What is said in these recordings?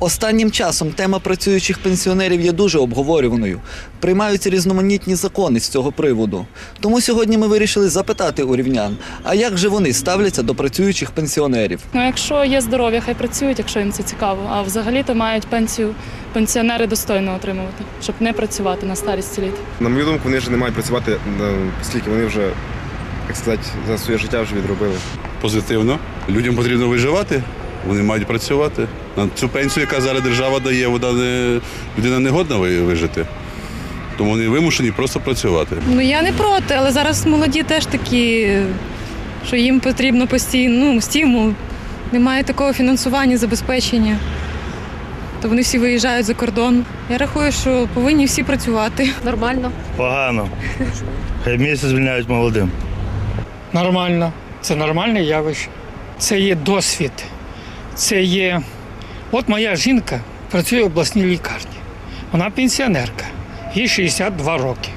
Останнім часом тема працюючих пенсіонерів є дуже обговорюваною. Приймаються різноманітні закони з цього приводу. Тому сьогодні ми вирішили запитати у рівнян, а як же вони ставляться до працюючих пенсіонерів? Ну, якщо є здоров'я, хай працюють, якщо їм це цікаво. А взагалі-то мають пенсію пенсіонери достойно отримувати, щоб не працювати на старісті літ. На мою думку, вони вже не мають працювати е, скільки вони вже, як сказати, за своє життя вже відробили. позитивно. Людям потрібно виживати, вони мають працювати. На цю пенсію, яка зараз держава дає, вона не, людина не годна вижити. Тому вони вимушені просто працювати. Ну я не проти, але зараз молоді теж такі, що їм потрібно постійно ну, стимул. Немає такого фінансування, забезпечення. То вони всі виїжджають за кордон. Я рахую, що повинні всі працювати. Нормально. Погано. Хай місяць звільняють молодим. Нормально. Це нормальне явище. Це є досвід. Це є. От моя жінка працює в обласній лікарні. Вона пенсіонерка, їй 62 роки.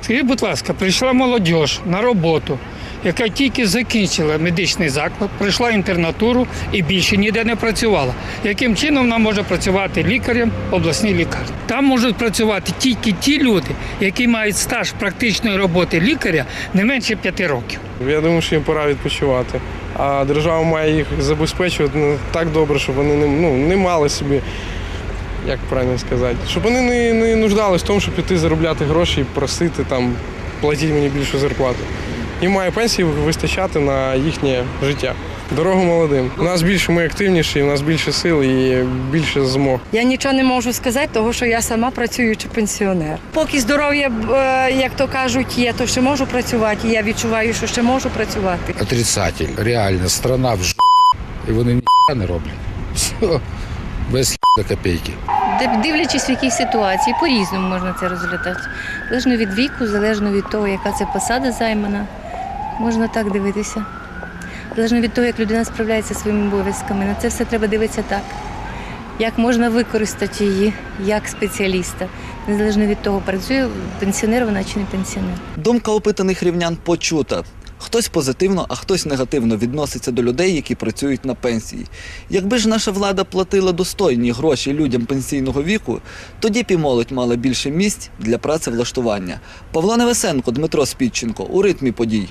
Скажіть, будь ласка, прийшла молодь на роботу, яка тільки закінчила медичний заклад, пройшла інтернатуру і більше ніде не працювала. Яким чином вона може працювати лікарем обласній лікарні? Там можуть працювати тільки ті люди, які мають стаж практичної роботи лікаря не менше 5 років. Я думаю, що їм пора відпочивати. А держава має їх забезпечувати ну, так добре, щоб вони не, ну, не мали собі, як правильно сказати, щоб вони не, не нуждались в тому, щоб піти заробляти гроші і просити там, платіть мені більшу зарплату. Їм має пенсії вистачати на їхнє життя. Дорогу молодим. У нас більше ми активніші, у нас більше сил і більше змог. Я нічого не можу сказати, тому що я сама працюючий пенсіонер. Поки здоров'я, е, як то кажуть, є, то ще можу працювати. І я відчуваю, що ще можу працювати. отрицатель. Реально, страна в жопі, і вони ніхіра не роблять. Все, без до копійки. Де- Дивлячись в якій ситуації, по-різному можна це розглядати. Залежно від віку, залежно від того, яка це посада займана, можна так дивитися. Залежно від того, як людина справляється зі своїми обов'язками. На це все треба дивитися так. Як можна використати її як спеціаліста, незалежно від того, працює пенсіонер вона чи не пенсіонер. Думка опитаних рівнян почута. Хтось позитивно, а хтось негативно відноситься до людей, які працюють на пенсії. Якби ж наша влада платила достойні гроші людям пенсійного віку, тоді б і молодь мала більше місць для працевлаштування. Павло Невесенко, Дмитро Спідченко у ритмі подій.